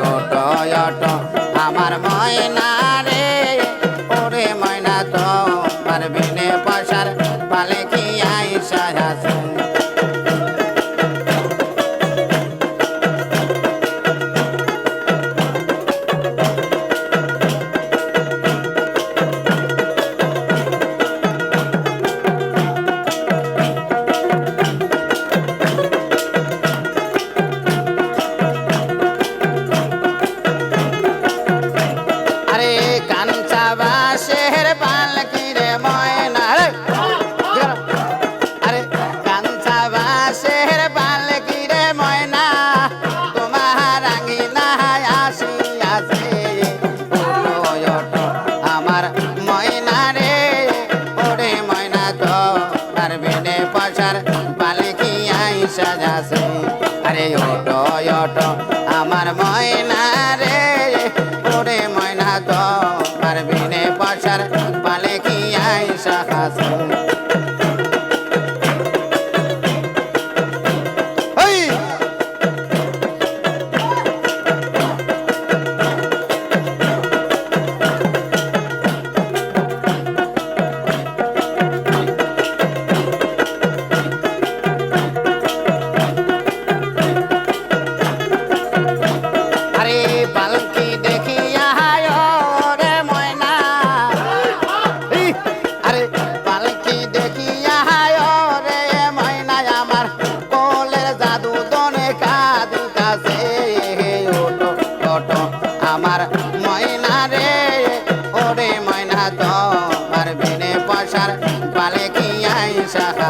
ছোট আমার ময়না রে। চোখের পালকি রে ময়না। রে আরে, কাঞ্চা বাসের পালকি রে ময়না। তোমার রাঙিনা আসি আছে আমার ময়না রে, ওরে ময়না তো তার বেনে পয়সার পালকি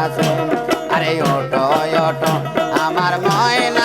আরে অটো অটো আমার ময়না